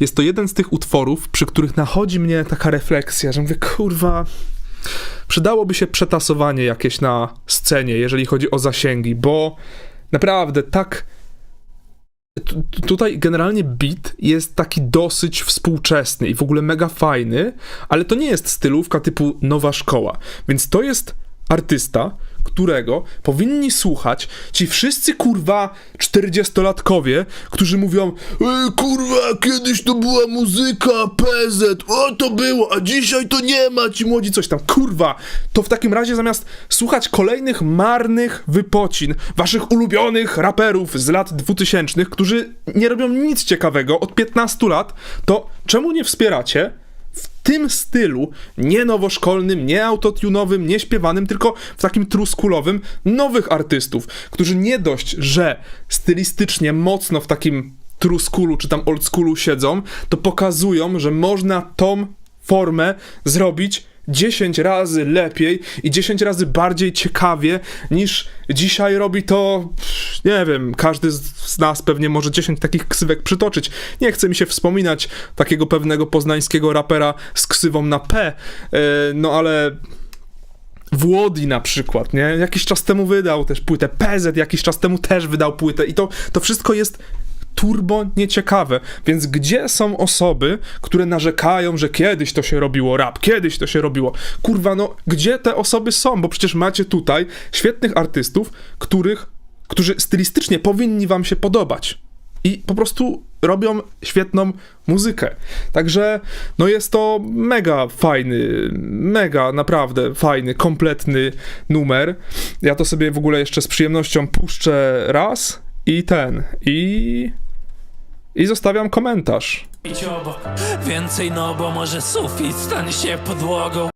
Jest to jeden z tych utworów, przy których nachodzi mnie taka refleksja, że mówię, kurwa, przydałoby się przetasowanie jakieś na scenie, jeżeli chodzi o zasięgi, bo naprawdę tak. tu- tu- Tutaj generalnie beat jest taki dosyć współczesny i w ogóle mega fajny, ale to nie jest stylówka typu nowa szkoła. Więc to jest artysta, którego powinni słuchać ci wszyscy kurwa 40-latkowie, którzy mówią e, kurwa, kiedyś to była muzyka, PZ, o to było, a dzisiaj to nie ma, ci młodzi coś tam. Kurwa, to w takim razie zamiast słuchać kolejnych marnych wypocin waszych ulubionych raperów z lat 2000, którzy nie robią nic ciekawego od 15 lat, to czemu nie wspieracie w tym stylu, nie nowoszkolnym, nie autotunowym, nie śpiewanym, tylko w takim truskulowym, nowych artystów, którzy nie dość, że stylistycznie mocno w takim truskulu czy tam oldschoolu siedzą, to pokazują, że można tą formę zrobić 10 razy lepiej i 10 razy bardziej ciekawie niż dzisiaj robi to, nie wiem, każdy z- nas pewnie może 10 takich ksywek przytoczyć. Nie chce mi się wspominać takiego pewnego poznańskiego rapera z ksywą na P, e, no ale Włodi na przykład, nie? Jakiś czas temu wydał też płytę, PZ jakiś czas temu też wydał płytę i to, to wszystko jest turbo nieciekawe. Więc gdzie są osoby, które narzekają, że kiedyś to się robiło rap, kiedyś to się robiło. Kurwa, no gdzie te osoby są? Bo przecież macie tutaj świetnych artystów, których, którzy stylistycznie powinni wam się podobać. I po prostu robią świetną muzykę. Także no jest to mega fajny, mega naprawdę fajny, kompletny numer. Ja to sobie w ogóle jeszcze z przyjemnością puszczę raz i ten, i i zostawiam komentarz. Więcej no bo może sufit stanie się podłogą